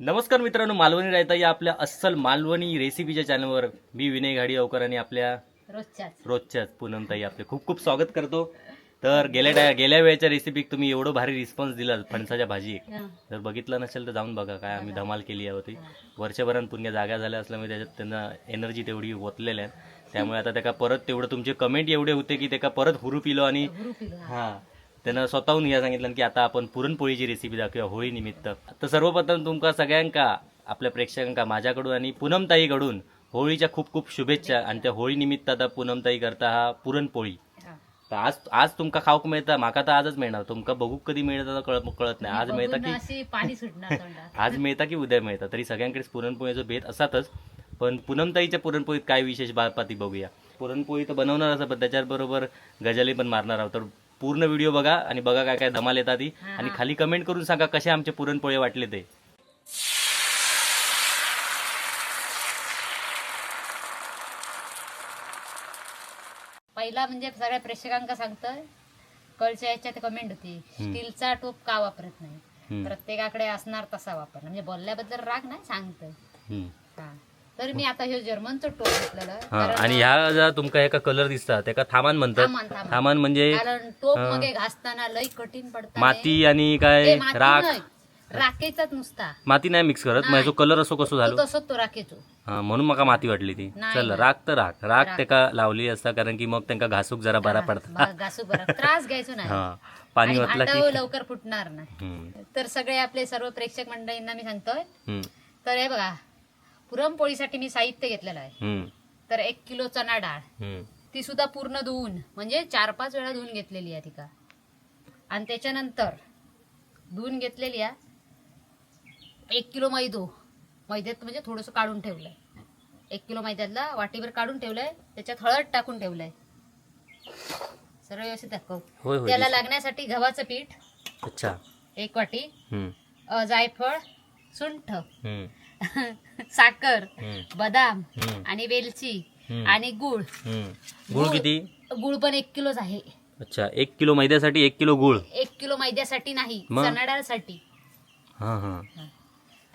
नमस्कार मित्रांनो मालवणी रायता या आपल्या अस्सल मालवणी रेसिपीच्या चॅनलवर. मी विनय घाडी अवकर आणि आपल्या रोजच्याच. रोजच्याच पूनमताई आपले खूप खूप स्वागत करतो. तर गेल्या टाय- गेल्या वेळेच्या रेसिपीत तुम्ही एवढं भारी रिस्पॉन्स दिला फणसाच्या भाजी. जर बघितलं नसेल तर जाऊन बघा काय आम्ही धमाल केली आहे होती. वर्षभरात पुण्या जागा झाल्या असल्यामुळे त्याच्यात त्यांना एनर्जी तेवढी ओतलेल्या आहे. त्यामुळे आता त्याका परत तेवढं तुमचे कमेंट एवढे होते की त्याका परत हुरू पिलो आणि हा. त्यानं स्वतःहून या सांगितलं की आता आपण पुरणपोळीची रेसिपी दाखवूया होळी निमित्त तर सर्वप्रथम तुमका सगळ्यांका आपल्या प्रेक्षकांका माझ्याकडून आणि पूनमताईकडून होळीच्या खूप खूप शुभेच्छा आणि त्या होळी निमित्त आता पूनमताई करता हा पुरणपोळी. तर आज आज तुमका खाऊक मिळता माका तर आजच मिळणार. तुमका बघू कधी मिळतं कळत कळत नाही. आज मिळता की पाणी सुटणार आज मिळता की उद्या मिळता तरी सगळ्यांकडेच पुरणपोळीचा भेद असातच पण पूनमताईच्या पुरणपोळीत काय विशेष बापाती बघूया. पुरणपोळी तर बनवणार असं पण त्याच्याबरोबर गजाली पण मारणार आहोत. तर पूर्ण व्हिडिओ बघा आणि बघा काय काय धमाल येतात ती आणि. खाली कमेंट करून सांगा कसे आमचे पुरणपोळे वाटले ते. पहिला म्हणजे सगळ्या प्रेक्षकांका सांगतोय कळच्या याच्यात कमेंट होती स्टीलचा टोप का वापरत नाही. प्रत्येकाकडे असणार तसा वापर. म्हणजे बोलल्याबद्दल राग नाही सांगतोय. हा. तर मी आता हे जर्मनचं टोप घेतलेलं. हा कारण- आणि ह्या ज्या तुमका एका कलर दिसतात त्याका थामान म्हणतात. थामान, म्हणजे कारण टोप हा. मगे घासताना लई कठीण पडतात माती आणि काय राख? राखेचाच नुसता. माती नाही मिक्स करत. नाही. माझा कलर असो कसो तो झालो तसंच तो राखेचो. हा म्हणून म्हाका माती वाटली ती. नाही, चल नाही. राख तर राख. राख राख. त्याका लावली असता कारण की मग त्यांका घासूक जरा बरा पडता. बा- घासू बरा त्रास घ्यायचो नाही. हा पाणी आणि ओतला की भांडं लवकर फुटणार नाही. हम्म, तर सगळे आपले सर्व प्रेक्षक मंडळींना मी सांगतोय. हम्म, तर हे बघा पुरणपोळीसाठी मी साहित्य घेतलेलं आहे. तर एक किलो चणा डाळ. ती सुद्धा पूर्ण धुवून म्हणजे चार पाच वेळा धुवून घेतलेली आहे तिका आणि त्याच्यानंतर धुवून घेतलेली आहे एक किलो मैदो. मैद्यात म्हणजे थोडंसं काढून ठेवलंय. एक किलो मैद्यातला वाटीभर काढून ठेवलंय. त्याच्यात हळद टाकून ठेवलंय. सर्व व्यवस्थित दाखव. होय होय त्याला. लागण्यासाठी गव्हाचं पीठ अच्छा. एक वाटी हम्म, अ, जायफळ सुंठ हम्म, साखर बदाम आणि वेलची आणि गुळ. गुळ गुळ. किती? गुळ पण एक किलोच आहे. अच्छा एक किलो मैद्यासाठी एक किलो गुळ. एक किलो मैद्यासाठी नाही मग? चणा डाळसाठी हा. हा.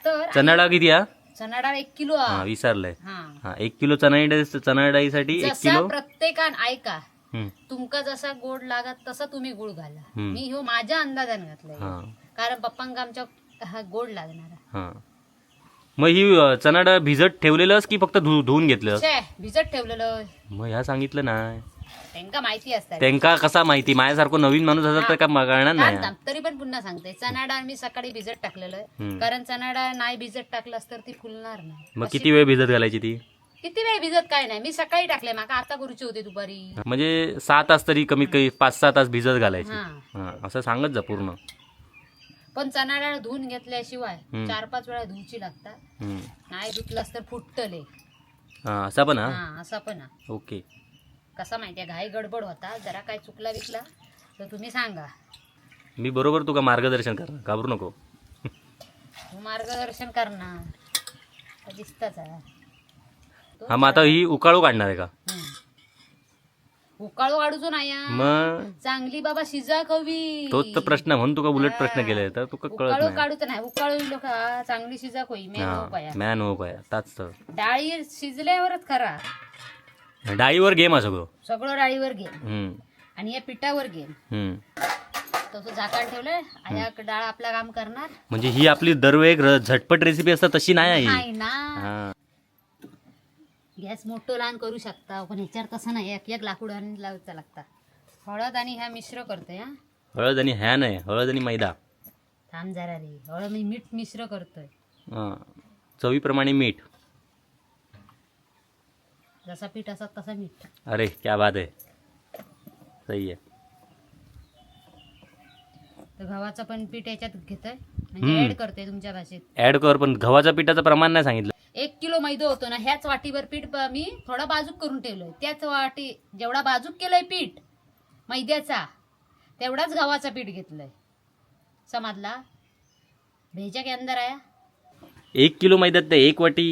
तर चणा डाळ किती हा? चणा डाळ एक किलो. हा हा. विसरलंय. हा. हा एक किलो चणा डाळी चणा डाळीसाठी एक जसा किलो? प्रत्येकान ऐका हम्म, तुमका जसा गोड लागत तसा तुम्ही गुळ घाला. हम्म. मी ह्यो माझ्या अंदाजाने घातलाय. हा. कारण पप्पांका आमच्या हा गोड लागणार. हा. मग ही अ, चणा डाळ भिजत ठेवलेलंस की फक्त धु धुवून घेतलं छे भिजत ठेवलेलं मग ह्या सांगितलं नाही. त्यांका माहिती असतात त्यांका कसा माहिती? माझ्यासारखं नवीन माणूस असत तर का कळणार नाही. थांब. तरी पण पुन्हा सांगते. चणा डाळ मी सकाळी भिजत टाकलेलं आहे. कारण चणा डाळ नाही भिजत टाकलंस तर ती फुलणार नाही. मग किती वेळ भिजत घालायची ती? किती वेळ भिजत? काय नाही. मी सकाळी टाकले. माका आता करूची होती दुपारी. म्हणजे सहा तास तरी कमीत कमी पाच सहा तास भिजत घालायची. हा. हा असं सांगत जा पूर्ण. पण चणा डाळ धुवून घेतल्याशिवाय हम्म. चार पाच वेळा धुवची लागतात. हम्म. नाही धुतलास तर फुटतले. हा असा पण हा? हा असा पण हा. ओके. कसा माहितीये घाई गडबड होता. जरा काय चुकला विकला तर तुम्ही सांगा. मी बरोबर तुका मार्गदर्शन कर घाबरू नको. तू मार्गदर्शन करणार. दिसतच हा मग आता ही उकाळू काढणार आहे का? हम्म. उकाळू काढूचो नाही. मग चांगली बाबा शिजा कवी. तोच तर प्रश्न म्हणून तुका उलट प्रश्न केलाय? तर तुका कळत उकाळू नाही? काढूच नाही. उकाळू लोक चांगली शिजा कोई मे हा. पाया मॅन हो काय ताच तर. डाळी शिजल्यावरच खरा. डाळीवर गेम हा सगळं. सगळं डाळीवर घे हम्म, आणि या पिठावर घे हम्म. तसं झाकण ठेवलंय. आया डाळ आपला काम करणार. म्हणजे ही आपली दरवेळी र- झटपट रेसिपी असतात तशी नाही आहे ही. नाही ना. हा. गॅस मोठं लहान करू शकता. पण ह्याच्यावर तसं नाही. एक एक लाकूड आणि लावायचा लागता. हळद आणि ह्या मिश्र करतोय हा. हळद आणि ह्या नाही. हळद आणि मैदा. थांब जरा रे. हळद मी मीठ मिश्र करतोय. हा. चवीप्रमाणे मीठ. जसा पीठ असत तसा मीठ. अरे क्या बात आहे. सही आहे. तर गव्हाचं पण पीठ याच्यात घेतोय. म्हणजे हम्म. ऍड करतोय तुमच्या भाषेत. ऍड कर पण गव्हाच्या पिठाचं प्रमाण नाही सांगितलं. एक किलो मैदा होतो ना ह्याच वाटीभर पीठ मी थोडा बाजूक करून ठेवलोय. त्याच वाटी जेवढा बाजूक केलंय पीठ मैद्याचा तेवढाच गव्हाचा पीठ घेतलंय. समजला? भेजा के अंदर आया? एक किलो मैद्यात ते एक वाटी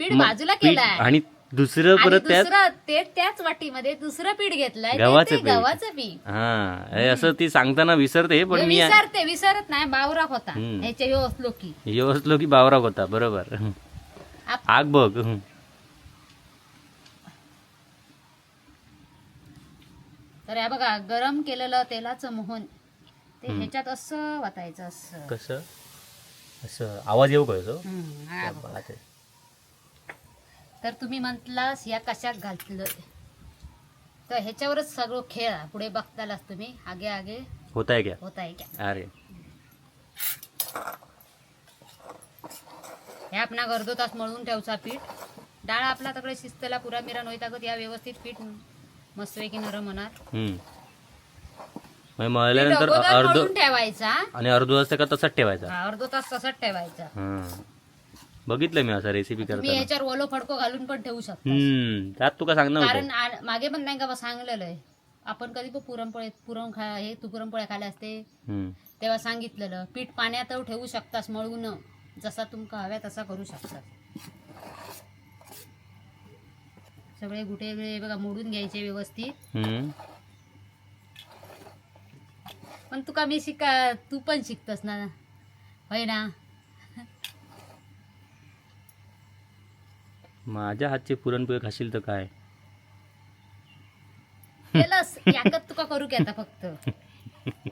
पीठ बाजूला पीठ केलाय. आणि दुसरं आणि परत त्यात दुसरं ते त्याच वाटीमध्ये दुसरं पीठ घेतलंय ते- गव्हाचं ते पीठ. गव्हाचं पीठ. हा हे असं ती सांगताना विसरते पण हे मी विसरते विसरत नाही बावराक होता. हम्म. ह्याच्या ह्यो असलो की यो असलो की बावराक होता बरोबर. आग बघ. तर हे बघा गरम केलेलं तेलाचं मोहन ते. ह्याच्यात असं वाटायचं असं. कसं? असं. आवाज येऊ आहे. तर तुम्ही म्हटलास या कशात घातलं? तर ह्याच्यावरच सगळं खेळ. पुढे बघतालाच तुम्ही. आगे आगे. होत आहे क्या होत आहे क्या अरे. हे आपणा अर्धो तास मळून ठेवचा पीठ. डाळ आपला तकडे शिस्तला पुरा मिरा नोईतागत या व्यवस्थित पीठ मस्तपैकी नरम होणार. पीठ मळल्यानंतर अर्ध मळून ठेवायचा. आणि अर्ध वाजता का तसाच ठेवायचा. हा, अर्धो तास तसाच ठेवायचा. हा बघितलं मी असं रेसिपी तुम्ही करताना ह्याच्यावर ओलो फडको घालून पण ठेवू शकता. त्यात तुका सांगणार कारण मागे पण नाही का सांगलेलं आहे आपण कधी पण पुरणपोळे पुरण खा हे तू पुरणपोळ्या खाल्या असते. तेव्हा सांगितलेलं पीठ पाण्यात ठेवू शकतास मळून. जसा तुमका हव्या तसा करू शकता. सगळे गुटे बघा मोडून घ्यायचे व्यवस्थित. पण तुका मी शिका तू पण शिकतस ना? होय ना? माझ्या हातचे पुरणपोळी खाशील तर काय? केलंस याकत तुका करू की आता फक्त?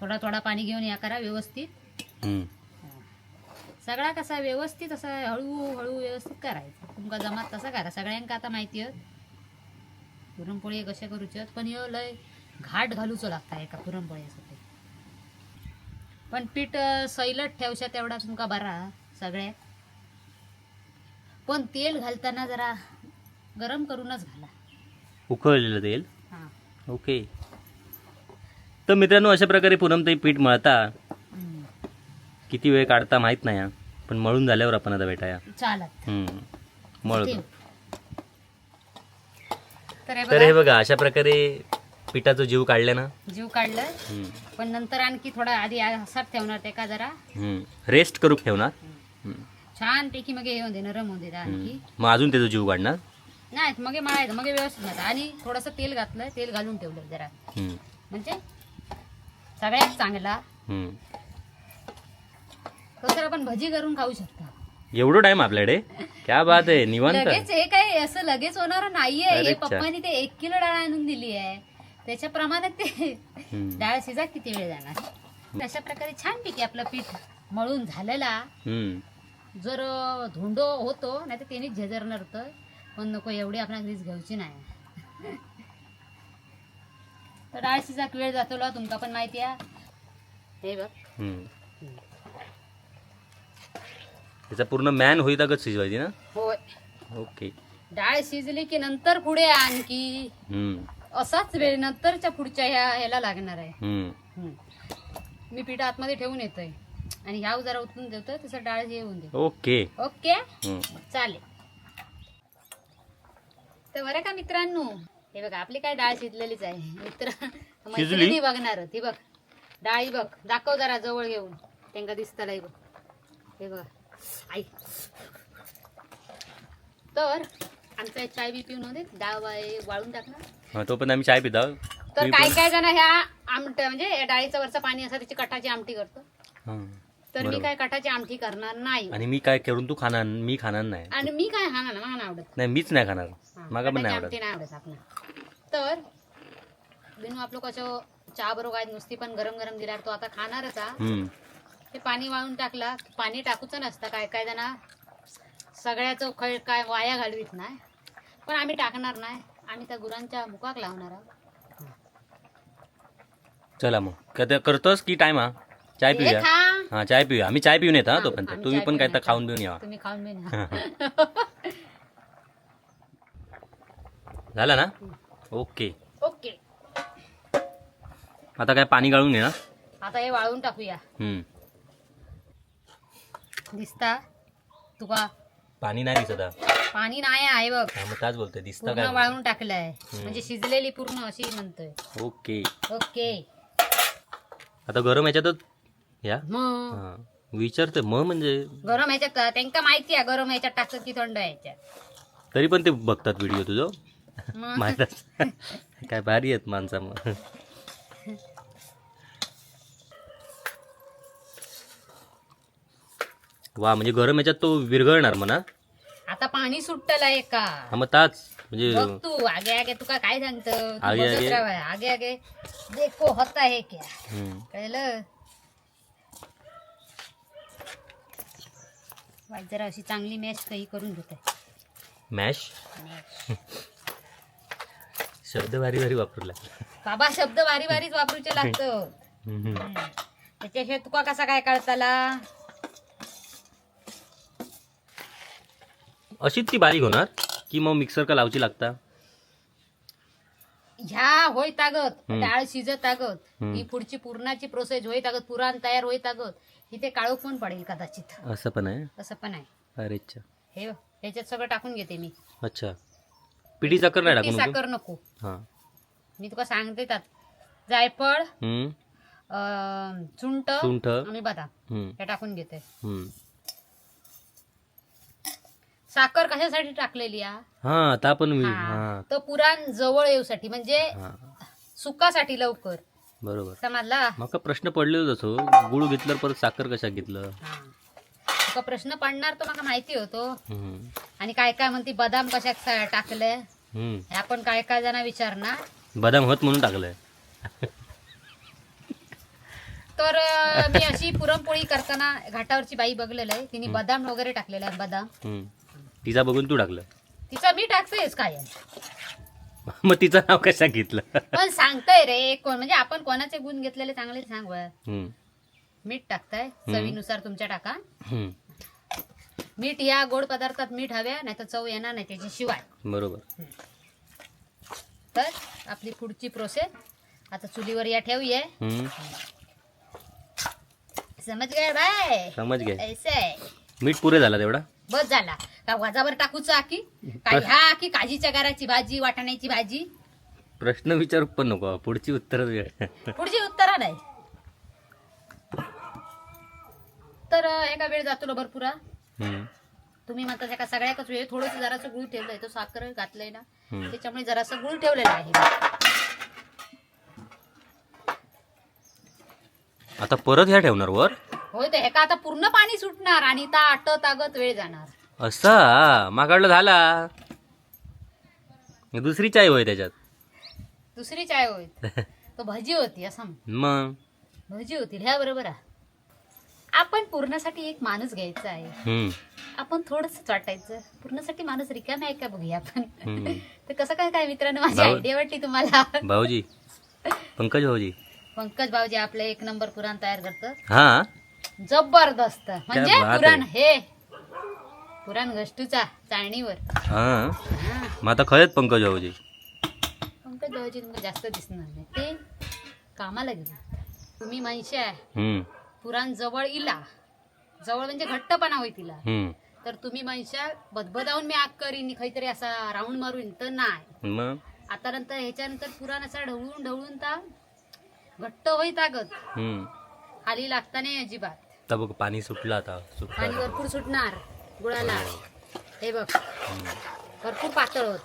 थोडा थोडा पाणी घेऊन या करा व्यवस्थित. सगळा कसा व्यवस्थित असा हळूहळू व्यवस्थित करायचा. तुमका जमात तसा करा. सगळ्यांका आता माहिती आहे. पुरणपोळी कशा करूचे पण ह्यो लय घाट घालूचो लागता एका पुरणपोळ्यासाठी पण पीठ सैलट ठेवशा तेवढा तुमका बरा सगळ्यात. पण तेल घालताना जरा गरम करूनच घाला. उकळलेलं तेल? हा. ओके. तर मित्रांनो अशा प्रकारे पुनमताई पीठ मळता. किती वेळ काढता माहीत नाही हा. पण मळून झाल्यावर आपण आता भेटाया चालत हम्म. मळ ठेव. तर हे तर हे बघा बघा अशा प्रकारे पिठाचा जीव काढला ना जीव काढलं हम्म. पण नंतर आणखी थोडा आधी असाच ठेवणार ते का जरा हम्म. रेस्ट करू ठेवणार हम्म. छान पैकी मग हे होते नरम आणखी हम्म. मग अजून त्याचा जीव काढणार नाही मग हे मळायचं मग हे व्यवस्थित मळायचं. आणि थोडंसं तेल घातलं तेल घालून ठेवलं जरा हम्म. म्हणजे सगळ्यात चांगला हम्म. तसं आपण भजी करून खाऊ शकता. एवढं टाइम आपल्याकडे? क्या बात आहे निवांत. लगेच हे काय असं लगेच होणार नाहीये. हे. पप्पानी ते एक किलो डाळ आणून दिली आहे. त्याच्याप्रमाणे ते हम्म. डाळ शिजा किती वेळ जाणार? अशा प्रकारे छान पैकी आपलं पीठ मळून झालेला. हम्म. जर धोंडो होतो नाही तर त्यांनीच झेजरणार तर पण नको एवढी आपल्याला ग्रीस घ्यायची नाही. तर डाळ शिजाक वेळ जातो तुमका पण माहिती आहे. हे बघ. हम्म. त्याचा पूर्ण मॅन होईत का शिजवायची ना? होय. ओके डाळ शिजली की नंतर पुढे आणखी हम्म. असाच वेळ नंतरच्या पुढच्या ह्या ह्याला लागणार आहे. हम्म. हम्म. मी पीठ आतमध्ये ठेवून येतोय. आणि ह्याव जरा उतरून देतोय तसं डाळ हे होऊन दे ओके ओके हम्म. चालेल. तर बरं का मित्रांनो हे बघा आपली काय डाळ शिजलेलीच आहे. मित्र मैत्रिणी बघणार ती बघ डाळी बघ दाखव जरा जवळ घेऊन. त्यांना दिसताला बघ. हे बघा. आई. तर आमचा चाय बी पिऊन होते डाळ वा- वाळून टाकणार. हा, तो पण आम्ही चाय पिता. तर काय काय जण ह्या आमट म्हणजे या डाळीचं वरचं पाणी असं त्याची कटाची आमटी करतो. तर मी. काय कटाची आमटी करणार नाही. आणि मी काय करून तू खाणार मी खाणार नाही. आणि मी काय खाणार मला नाही आवडत. नाही मीच नाही खाणार. हा, मागा पण नाही आवडत. आमटी नाही आवडत आपलं तर बिनू आपलं कसं चहा बरोबर काय नुसती पण गरम गरम दिल्यावर तो आता खाणारच हा हम्म. ते पाणी वाळून टाकला. पाणी टाकूचं नसतं काय काय जण सगळ्याचं खळ काय वाया घालवीत नाही. पण आम्ही टाकणार नाही. आम्ही त्या गुरांच्या मुखाक लावणार आहोत. चला मग. कधी करतोस की टाइम हा? चाय हे पिऊया? खा. हा चाय पिऊया. आम्ही चाय पिऊन येत हा तोपर्यंत. आम्ही तुम्ही चाय पण काय पिऊन तर येतो. खाऊन पिऊन या. तुम्ही खाऊन बी झाला ना? ओके. ओके. आता काय पाणी गाळून घे ना. आता हे वाळवून टाकूया. हम्म. दिसता. तुका पाणी नाही दिसत हा. पाणी नाही आहे बघ. हा, मग त्याच बोलतोय दिसतं पूर्ण काय वाळवून टाकलंय. म्हणजे शिजलेली पूर्ण अशी म्हणतोय. ओके. ओके. आता गरम ह्याच्यातच या? मग हा. विचारते मग म्हणजे? गरम ह्याच्यात त्यांका माहिती आहे गरम ह्याच्यात टाकतात की थंड ह्याच्यात तरी पण ते बघतात व्हिडिओ तुझं. मग माहीत काय भारी आहेत माणसा मग. वा म्हणजे गरम याच्यात तो विरघळणार म्हणा. आता पाणी सुटलं आहे का हा मग ताच म्हणजे बघ तू आगे आगे तुका काय सांगतो? तू आगे बघत आगे? राहा. आगे आगे. देखो होता है क्या? हम्म. कळलं? वाट जरा अशी चांगली मॅच काही करून घेते. मॅश? शब्द भारी भारी वापरला बाबा शब्द भारी भारीच वापरूचे लागतं. हम्म. हम्म. त्याच्याशिवाय तुका कसा काय कळताला? अशीच ती बारीक होणार की मग मिक्सर का लावची लागता? ह्या होय तागत. डाळ शिजत तागत. ही पुढची पूर्णाची प्रोसेस होय तागत. पुराण तयार होय तागत. इथे काळो पण पडेल कदाचित. असं पण आहे? असं पण आहे. अरे अच्छा. हे बघ, ह्याच्यात सगळं टाकून घेते मी. अच्छा. पिठी साखर नाही टाकून? साखर नको. हा. मी तुका सांगते त्यात. जायफळ सुंठ सुंठ. आणि बदाम. हे टाकून घेते. साखर कशासाठी टाकलेली आ? हा हा. हा. तर पुराण जवळ येऊसाठी म्हणजे हा. सुकासाठी लवकर. बरोबर. समजला? मका प्रश्न पडलेलो तसो गुळ घेतलं परत साखर कशा घेतलं? हा. तुका प्रश्न पडणार तो मला माहिती होतो. हम्म. आणि काय काय म्हणते बदाम कशाक सा- टाकले हम्म. आपण काय काय जण विचारणार. बदाम होत म्हणून टाकलंय. तर अं, मी अशी पुरणपोळी करताना घाटावरची बाई बघलेलं आहे. तिने बदाम वगैरे टाकलेला आहे बदाम. हम्म. तिचा बघून तू टाकलं. तिचा मी टाकतेच काय मग तिचं नाव कशा घेतलं? पण सांगताय रे कोण म्हणजे आपण कोणाचे गुण घेतलेले चांगले सांग बरं. हम्म. मीठ टाकताय चवीनुसार तुमच्या टाका. हम्म. मीठ या गोड पदार्थात मीठ हव्या नाही तर चव येणार नाही त्याच्याशिवाय बरोबर. तर आपली पुढची प्रोसेस आता चुलीवर या ठेवूया. हम्म. समज गए बाय. समज गे. ऐसे. आहे. मीठ पुरे झाला तेवढा? बस झाला. का वाजावर टाकूचा आकी काय ह्या की काजीच्या गाराची भाजी वाटाण्याची भाजी? प्रश्न विचारू पण नको पुढची उत्तर पुढची उत्तरा नाही. तर एका वेळ जातो ना भरपूर. तुम्ही म्हणता का सगळ्याकच वेळ थोडंसं जरासं गुळ ठेवलंय तो साखर घातलंय ना. त्याच्यामुळे जरासं गुळ ठेवलेला आहे आता परत ह्या ठेवणार वर? होय ते हे का आता पूर्ण पाणी सुटणार आणि ता आटत आगत वेळ जाणार? असा मागाडला झाला. दुसरी चाय होय त्याच्यात. दुसरी चाय होय. तो भजी होती असं. मग? भजी होती ह्या बरोबर. आपण पूर्णासाठी एक माणूस घ्यायचा आहे. हम्म. आपण थोडस वाटायचं. पूर्णासाठी माणूस रिकामे आहे का बघूया आपण? हम्म. तर कसं काय काय मित्रांनो माझी भाऊ- आयडिया वाटली तुम्हाला? भाऊजी. पंकज भाऊजी. पंकज भाऊजी आपलं एक नंबर पुराण तयार करतात. हा. जबरदस्त. म्हणजे बात पुराण. हे. पुराण घष्टूचा चाळणीवर. हा. मग आता खरंच पंकज भाऊजी. पंकज भाऊजी जास्त दिसणार नाही. ते कामाला गेले. तुम्ही माहिती हम्म. पुराण जवळ इला. जवळ म्हणजे घट्टपणा होई तिला. हम्म. तर तुम्ही माहिती बदबदावून मी आग करीन काहीतरी असा राऊंड मारून. तर नाही. मग? आता नंतर ह्याच्यानंतर पुराण असा ढवळून ढवळून ता घट्ट होई हम्म. खाली लागता नाही अजिबात. आता बघ पाणी सुटलं आता. पाणी सुटलं भरपूर सुटणार गुळाला. हे. बघ. भरपूर पातळ होत.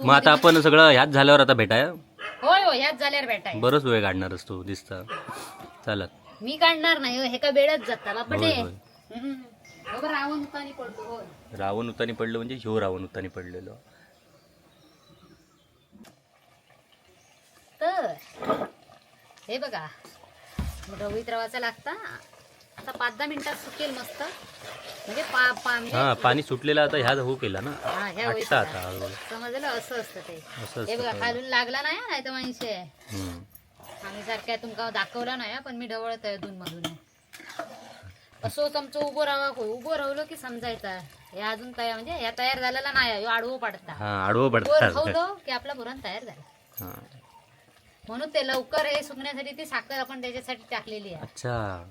मग आता आपण सगळं ह्याच झाल्यावर आता भेटाय? होय हो ह्याच झाल्यावर भेटाय बरंच वेळ काढणार असतो दिसत. चालत. मी काढणार नाही हो, हे का वेळच जाता बापडे होय, होय. हम्म. रावण उतानी पडतो होय. रावण उतानी पडलं म्हणजे ह्यो रावण उतानी पडलेलो. तर हे बघा ढवळीत रवाचा लागता. आता पाच दहा मिनिटात सुकेल मस्त. म्हणजे पा पा म्हणजे हा पाणी सुटलेलं आता ह्या हो केला ना. हा, ह्या आटता वयचं आता. हळूहळू. समजलं असं असतं ते. असं हे बघा असतं खालून लागला नाही नाही तर माणसे. हम्म. आम्ही सारख्या तुमका दाखवला नाही हा, पण मी ढवळत आहे अधून मधून असं आमचं उभं राहा उभं राहलं की समजायचा. हे अजून तयार म्हणजे ह्या तयार झालेला नाही आडवं पडता. हा आडवं खावलं की आपला पुरण तयार झाला. हा. म्हणून ते लवकर हे सुकण्यासाठी ती साखर आपण त्याच्यासाठी टाकलेली आहे. अच्छा.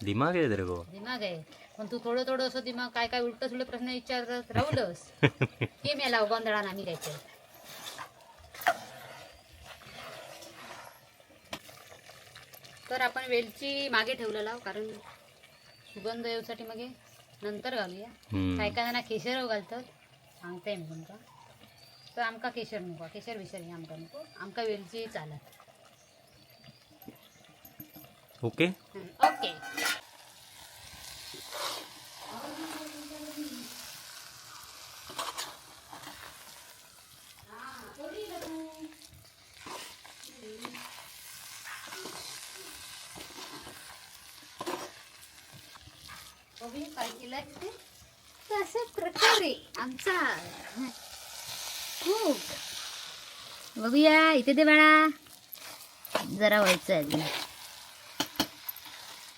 दिमाग आहे गो दिमाग आहे. पण तू थोडं थोडं असं दिमाग काय काय उलट सुलट प्रश्न विचारत राहुलस की मेला गोंधळा आम्ही द्यायचे तर आपण वेलची मागे ठेवलेला कारण सुगंध येऊसाठी मागे नंतर घालूया. काय काय जणा केशर घालतात. सांगते मी तुमका तर आमका केशर नको केशर विशर हे आमका नको. आमका वेलची चालत. ओके. ओके काय केलंय ते? तर अशा प्रकारे आमचा. खूप बघूया इथे दे बाळा. जरा व्हायचं अजून.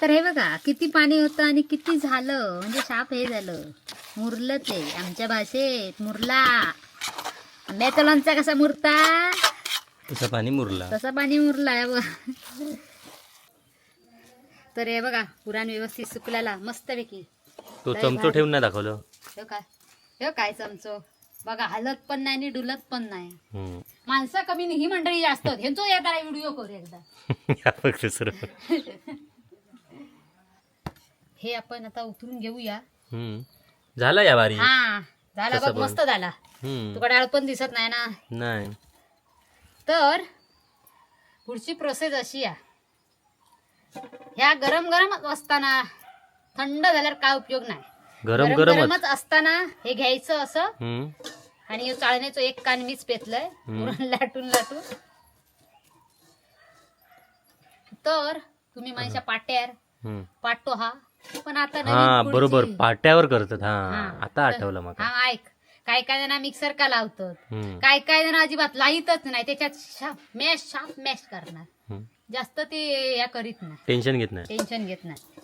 तर हे बघा किती पाणी होतं आणि किती झालं. म्हणजे शाप हे झालं. मुरलं ते आमच्या भाषेत मुरला. आंब्याचा लोणचा कसा मुरता? तसं पाणी मुरला. तसा पाणी मुरला तर हे बघा पुराण व्यवस्थित सुकलेला मस्तपैकी. तो लय चमचो. ठेवून नाही दाखवलं. काय हे काय चमचो बघा हलत पण नाही आणि डुलत पण नाही हम्म. माणसं कमी नाही ही मंडळी जास्त. ह्यांचो एकदा व्हिडिओ करू एकदा या बघ दुसरं. हे आपण आता उतरून घेऊया हम्म. झाला या बारी हा झाला बघ. मस्त झाला हम्म. तुका डाळ पण दिसत नाही ना नाही तर पुढची प्रोसेस अशी आहे ह्या गरम गरम असताना थंड झाल्यावर काय उपयोग नाही गरम गरमच. गरमच असताना हे घ्यायचं असं. हम्म. आणि ह्यो चाळण्याचं एक कान मीच पेतलंय. पुरण लाटून लाटून. तर तुम्ही माझ्या पाट्यार. हम्म. पाटो हा. पण आता नवीन हा पुढची- बरोबर. पाट्यावर करतात. हा हा. आता आठवलं हा ऐक. काय काय जण मिक्सर का लावतात? हम्म. काय काय जण अजिबात लाईतच नाही. त्याच्यात शाप मॅश शाप मॅश करणार. हम्म. जास्त ते या करीत नाही. टेन्शन घेत नाही. टेन्शन घेत नाही.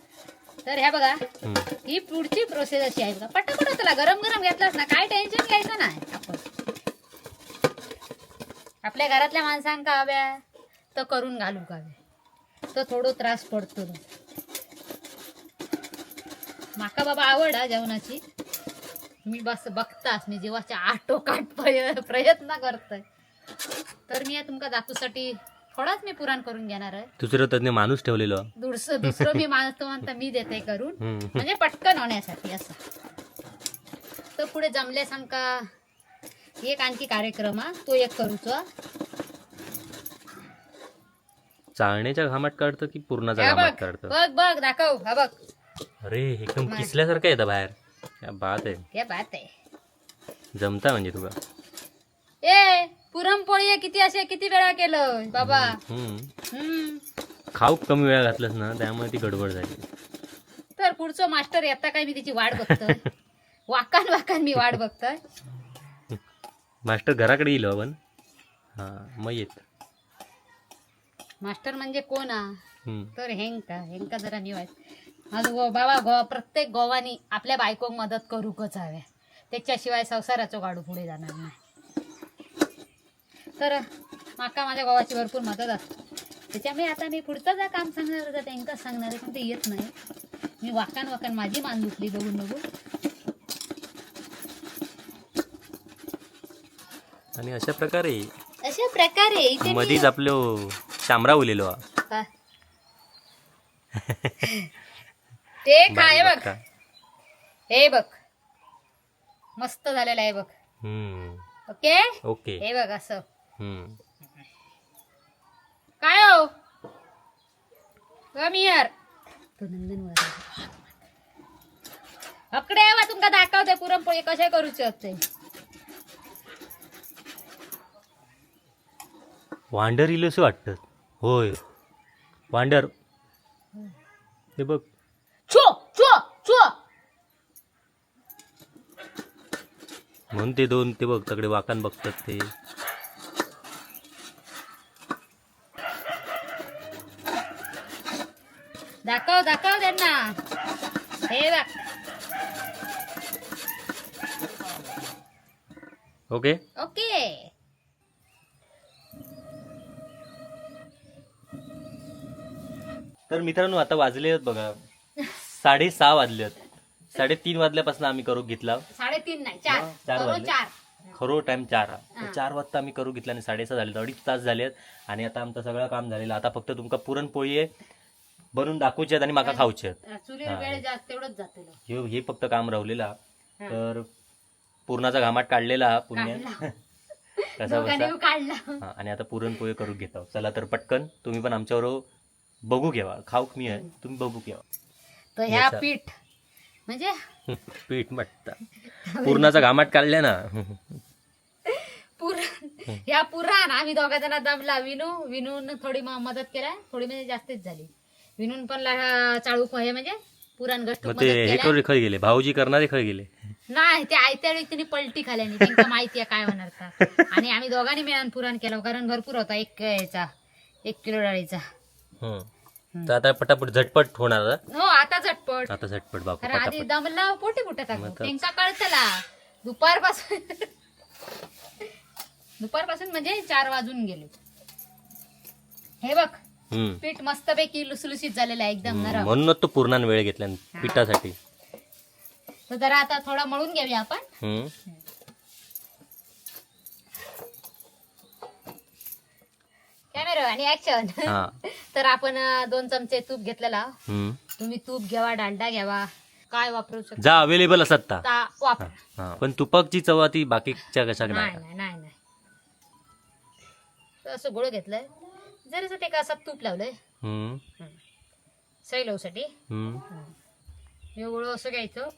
तर ह्या बघा हम्म. ही पुढची प्रोसेस अशी आहे बघा. पटापट तुला गरम गरम घेतलास ना काय टेन्शन घ्यायचं नाही. आपण. आपल्या घरातल्या माणसांका हव्या तर करून घालू का तर थोडं त्रास पडतो. माका बाबा आवड हा जेवणाची. मी बस बघतास मी जेव्हाच्या आटोकाट प्रय- प्रयत्न करतोय. तर मी तुमका दाखवूसाठी थोडाच मी पुराण करून घेणार आहे. दुसरं तज्ञ माणूस ठेवलेलो. दुसरं दुसरं मी मानतो म्हणता मी देते करून. हम्म. म्हणजे पटकन होण्यासाठी असं. तर पुढे जमले सांगा एक आणखी कार्यक्रम हा. तो एक करूचो चाळण्याच्या घामात काढतं की पूर्णाच्या हा घामात बघ. काढतं? बघ बघ दाखव. हा बघ. अरे एकदम किसल्यासारखं येतं बाहेर. क्या बात आहे. हे बात आहे. जमता म्हणजे तुला ए! पुरणपोळी किती असे किती वेळा केलं? बाबा. हम्म. हम्म. खाऊ कमी वेळा घातलंस ना त्यामुळे ती गडबड झाली. तर पुढचं मास्टर येता काय मी त्याची वाट बघतोय. वाकान वाकान मी वाट बघतोय. मास्टर घराकडे येईल आपण हा मग येत. मास्टर म्हणजे कोण हा. तर हेंका हेंका जरा निवाय माझं गो बाबा गो प्रत्येक गोवानी आपल्या बायकोक मदत करूकच हव्या त्याच्याशिवाय संसाराचो गाडू पुढे जाणार नाही. तर माका माझ्या गोवाची भरपूर मदत असते त्याच्यामुळे आता मी पुढचं जा काम सांगणार होतं त्यांका सांगणार आहे पण ते येत नाही. मी वाकान वाकान माझी मान दुखली बघून बघून. आणि अशा प्रकारे अशा प्रकारे इथे मी- मधीच आपलं शामराव उलेलो हा. ते खाय बारीक बघ. बघता. हे बघ. मस्त झालेलं आहे बघ. हम्म. ओके? ओके. हे बघ असं. काय हो? कम तो नंदन अकडे यावा तुमका दाखवते पुरणपोळी कशा करूचे होते वांडर इल असं वाटतं होय. वांडर. हे बघ. छो छो छो. म्हणून ते दोन ते बघ तकडे वाकान बघतात ते दाखव दाखव त्यांना हे बघ ओके? ओके. तर मित्रांनो आता वाजले आहेत बघा. साडेसहा वाजले आहेत साडेतीन वाजल्यापासून आम्ही करू घेतला. साडेतीन नाही चार. चार वाजले. चार. खरो टाइम चार. हा. तर चार वाजता आम्ही करू घेतला आणि साडेसहा झाले. अडीच तास झाले आहेत आणि आता आमचं सगळं काम झालेलं. आता फक्त तुमका पुरणपोळी आहे बनवून दाखवचे आहेत आणि माका खाऊचे आहेत. चुलीवर हा. वेळ जास्त तेवढंच जातलं हे हे फक्त काम रावलेलं. हा. तर पूर्णाचा घामाट काढलेला पुण्य. काढला. कसा दोघांनी बसा काढला. हा, आणि आता पुरणपोळी करू घेतो. चला तर पटकन तुम्ही पण आमच्यावर बघू घ्यावा. खाऊक मी आहे तुम्ही बघू घ्यावा. तर ह्या याचा. पीठ. म्हणजे? पीठ म्हटतं पूर्णाचा घामाट काढल्या ना. पुरण ह्या पुराण. आम्ही दोघा जण दमला. विनू विनून थोडी म- मदत केला थोडी म्हणजे जास्तीच झाली. विनून पण ला- चाळूक हे म्हणजे पुराण गष्टू मग मदत ते हे केल्या. करू खय गेले. भाऊजी करणारे खय गेले. नाही ते आयत्या वेळी तिने पलटी खाल्यानी त्यांना माहिती आहे काय होणार का. आणि आम्ही दोघांनी मिळून पुरण केलं कारण भरपूर होता एक याचा एक किलो डाळीचा. हं. तर आता पटापट झटपट होणार हा? हो आता झटपट. आता झटपट बापू कारण आधी पटापट. दमला पोटी कुठं टाकू मग तर- त्यांका कळतला. दुपारपासून दुपारपासून म्हणजे चार वाजून गेले. हे बघ हम्म. पीठ मस्तपैकी लुसलुसीत झालेलं आहे एकदम नरम. म्हणूनच तो पूर्णान वेळ घेतला पिठासाठी. तर जरा आता थोडा मळून घेऊया आपण. हम्म. कॅमेरा आणि ऍक्शन हा. तर आपण अं, दोन चमचे तूप घेतलेला हम्म. तुम्ही तूप घ्यावा डालडा घ्यावा काय वापरू शकता? जा अवेलेबल असतात ता. ता- वापरा हा. पण तुपाकची चव ती बाकीच्या कशाक नाही नाही नाही नाही नाही. तर असं गोळ घेतलंय. जरासं ते असं तूप लावलंय. हम्म. सैलवसाठी हम्म. हे गोळ असं घ्यायचं.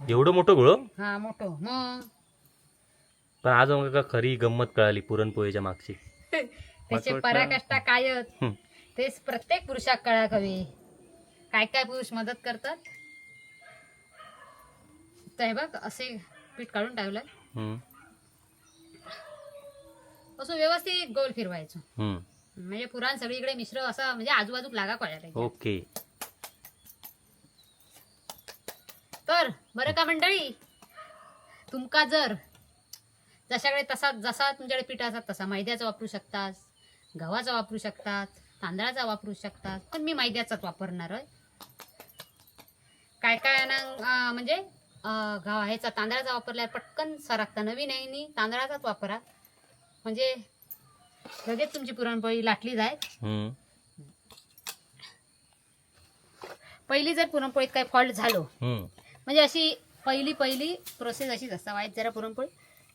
एवढं मोठं गुळ? हा मोठं. मग? पण आज का खरी गंमत कळाली पुरणपोळीच्या मागची. त्याचे पराकाष्ठा काय. तेच प्रत्येक पुरुषाक कळाक हवे काय काय पुरुष मदत करतात? हे बघ असे पीठ काढून टाकलं. असं व्यवस्थित गोल फिरवायचं. म्हणजे पुराण सगळीकडे मिश्र असं म्हणजे आजूबाजूक लागा पाहिजे ओके. तर बरं का मंडळी? तुमका जर जशाकडे तसा जसा तुमच्याकडे पीठ असतात तसा मैद्याचा वापरू शकतात गव्हाचा वापरू शकतात तांदळाचा वापरू शकतात पण मी मैद्याचाच वापरणार आहे. काय काय ना म्हणजे अं, गव्हा ह्याचा तांदळाचा वापरल्यावर पटकन सरकता नवीन आहे नी तांदळाचाच वापरा. म्हणजे लगेच तुमची पुरणपोळी लाटली जाय. पहिली जर पुरणपोळीत काही फॉल्ट झालो. म्हणजे अशी पहिली पहिली प्रोसेस अशीच असता. वाईट जरा पुरणपोळी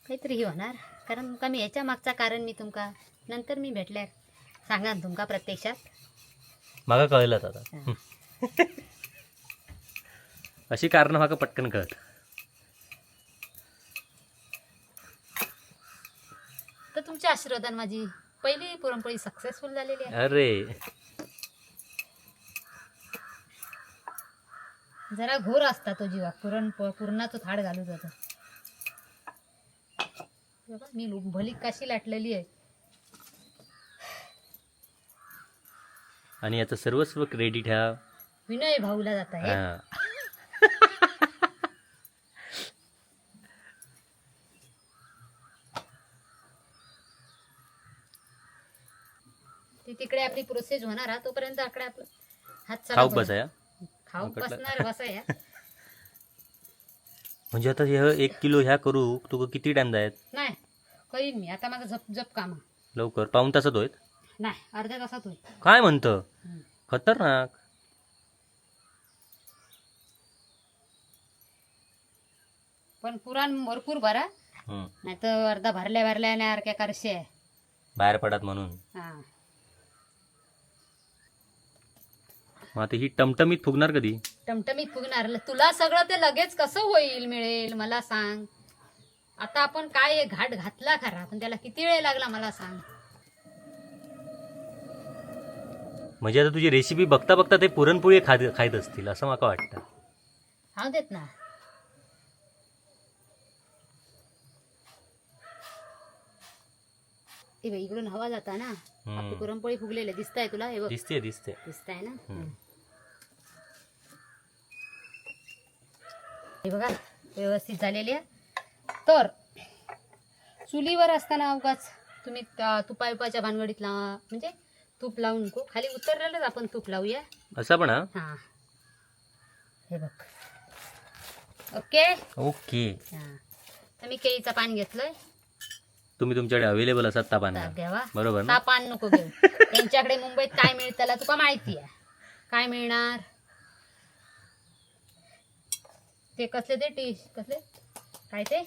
काहीतरी हे होणार. कारण तुमका मी ह्याच्या मागचा कारण मी तुमका नंतर मी भेटल्यार सांगा तुमका प्रत्यक्षात. माका कळलं आता. अशी कारण म्हाका पटकन कळत. तर तुमच्या आशीर्वादान माझी पहिली पुरणपोळी सक्सेसफुल झालेली आहे. अरे. जरा घोर असता तो जीवा. पुरण पुरणाचं थाड घालू जातो मी भली कशी लाटलेली आहे. आणि याचं सर्वस्व क्रेडिट ह्या विनय भाऊला जात आहे. हा. तिकडे आपली प्रोसेस होणार हा, तोपर्यंत आकडे आपलं हात चालू. बसाया खाऊ म्हणजे आता हे एक किलो ह्या करू तुका किती टाइम जायत नाही करीन मी. आता माझं झप झप काम लवकर. पाऊन तासात होईल नाही अर्ध्या तासात होईल. काय म्हणतं. खतरनाक. पण पुराण भरपूर भरा. नाही तर अर्धा भरल्या भरल्या आणि अर्क्या करशे बाहेर पडत म्हणून. हा. मग आता ही टमटमीत फुगणार कधी? टमटमीत फुगणार. तुला सगळं ते लगेच कसं होईल मिळेल मला सांग. आता आपण काय घाट घातला खरा? पण त्याला किती वेळ लागला मला सांग. म्हणजे आता तुझी रेसिपी बघता बघता ते पुरणपोळी खात खायत असतील असं मला वाटतं. हा देत ना. इकडून हवा जाता ना. आपली पुरणपोळी फुगलेली दिसताय तुला हे बघ. दिसते दिसते दिसताय ना? हे बघा व्यवस्थित झालेली आहे. तर चुलीवर असताना अवकाच तुम्ही त्या तुपा बिपाच्या भानगडीत लावा म्हणजे तूप लावून नको. खाली उतरलेलंच आपण तूप लावूया. असं पण हा? हा. बघ. ओके? ओके. हा. तर मी केळीचं पान घेतलंय. तुम्ही तुमच्याकडे अवेलेबल असात ताप आणा घ्यावा बरोबर ना? ताप आण नको घेऊ. त्यांच्याकडे मुंबईत काय मिळतं तुका माहिती आहे. काय मिळणार? ते कसले ते टी कसले? काय ते?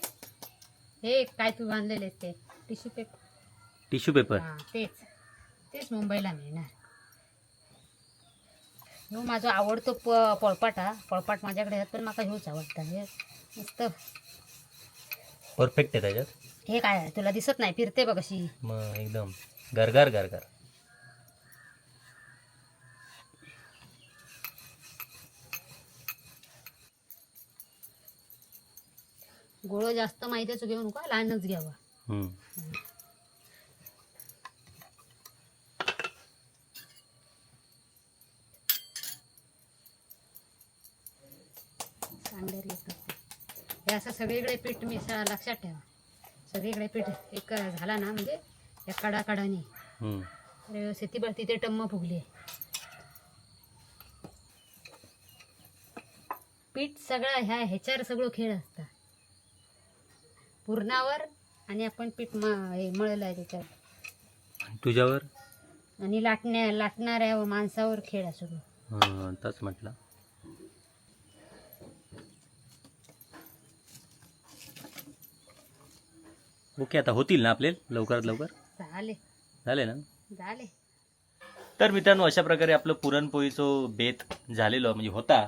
हे काय तू बांधलेले ते? Tissue paper tissue paper. हा तेच. तेच मुंबईला मिळणार. ह्यो माझा आवडतो प पळपाट हा. पळपाट माझ्याकडे आहेत पण मला ह्योच आवडता. हे मस्त. परफेक्ट आहे त्याच्यात. हे काय आहे? तुला दिसत नाही फिरते बघ अशी. मग एकदम. गरगार गरगार गोळं जास्त माहितीच घेऊ नका लहानच घ्यावा. हे असं सगळीकडे पीठ मिसळ लक्षात ठेवा. सगळीकडे पीठ एक झाला ना म्हणजे या कडाकडाने. हम्म. व्यवस्थित ती बघ तिथे टम्म फुगली. पीठ सगळं ह्या ह्याच्यावर सगळं खेळ. पूर्णावर आणि आपण पीठ म हे मळलं आहे त्याच्यावर. तुझ्यावर? आणि लाटण्या लाटणाऱ्या माणसावर खेळ असतो तच म्हटलं. ओके आता होतील ना आपले? लवकरात लवकर? झाले. झाले ना? झाले. तर मित्रांनो अशा प्रकारे आपलं पुरणपोळीचं बेत झालेलं म्हणजे होता.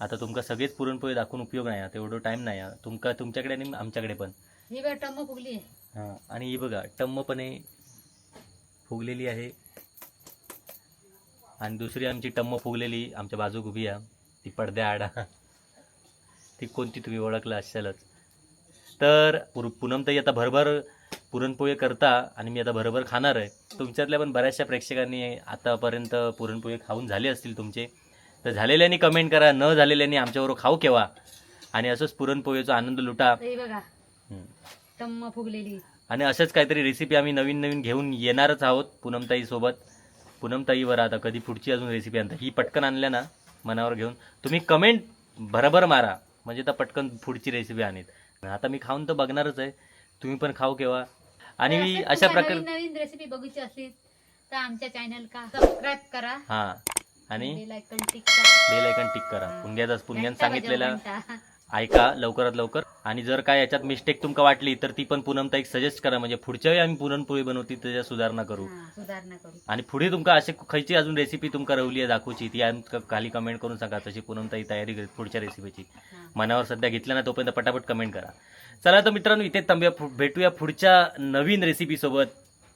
आता तुमका सगळेच पुरणपोळी दाखवून उपयोग नाही आता एवढं टाईम नाही. तुमका तुमच्याकडे आणि आमच्याकडे पण. ही बघ टम्म फुगली. आहे हां आणि ही बघा टम्मपणे फुगलेली आहे. आणि दुसरी आमची टम्म फुगलेली आमच्या बाजूक उभी आहे. ती पडद्या आडा. ती कोणती तुम्ही ओळखलं असालच. तर पूनमताई आता भरभर पुरणपोळी करता आणि मी आता भरभर खाणार आहे. तुमच्यातल्या पण बऱ्याचशा प्रेक्षकांनी आतापर्यंत पुरणपोळी खाऊन झाले असतील तुमचे. तर झालेल्यांनी कमेंट करा न झालेल्यांनी आमच्याबरोबर खाऊ केव्हा आणि असंच पुरणपोळीचा आनंद लुटा. तर ही बघा. हम्म. टम्म फुगलेली. आणि अशाच काहीतरी रेसिपी आम्ही नवीन नवीन घेऊन येणारच आहोत पूनमताई सोबत. पूनमताईवर आता कधी पुढची अजून रेसिपी आणता. ही पटकन आणल्या ना मनावर घेऊन. तुम्ही कमेंट भरभर मारा. म्हणजे तर पटकन पुढची रेसिपी आणेल. आता मी खाऊन तर बघणारच आहे. तुम्ही पण खाऊ केव्हा आणि असेच अशा प्रकारे नवीन नवीन रेसिपी बघायची असली तर आमच्या चॅनल का सबस्क्राईब करा. हां. आणि बेल आयकॉन टिक करा. बेल ऐकन टिक करा. पुण्याचा पुण्यान सांगितलेला. ऐका लवकरात लवकर. आणि जर काय याच्यात मिस्टेक तुमका वाटली तर ती पण पूनमताईक सजेस्ट करा. म्हणजे पुढच्या वेळी आम्ही पुरणपोळी बनवती त्याच्या सुधारणा करू. सुधारणा करू. आणि पुढे तुमका असे खयची अजून रेसिपी तुमका रवली आहे दाखवची ती आमका खाली कमेंट करून सांगा. तशी पूनमताई तयारी करेल पुढच्या रेसिपीची. मनावर सध्या घेतलं ना तोपर्यंत पटापट कमेंट करा. चला तर मित्रांनो इथे थांबूया. पु- भेटूया पुढच्या नवीन रेसिपी सोबत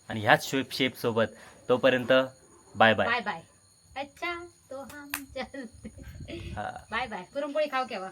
आणि ह्याच शेप शेप सोबत. तोपर्यंत बाय बाय बाय बाय अच्छा तो हम चलते. हा. Bye bye. पुरणपोळी खाऊ केव्हा?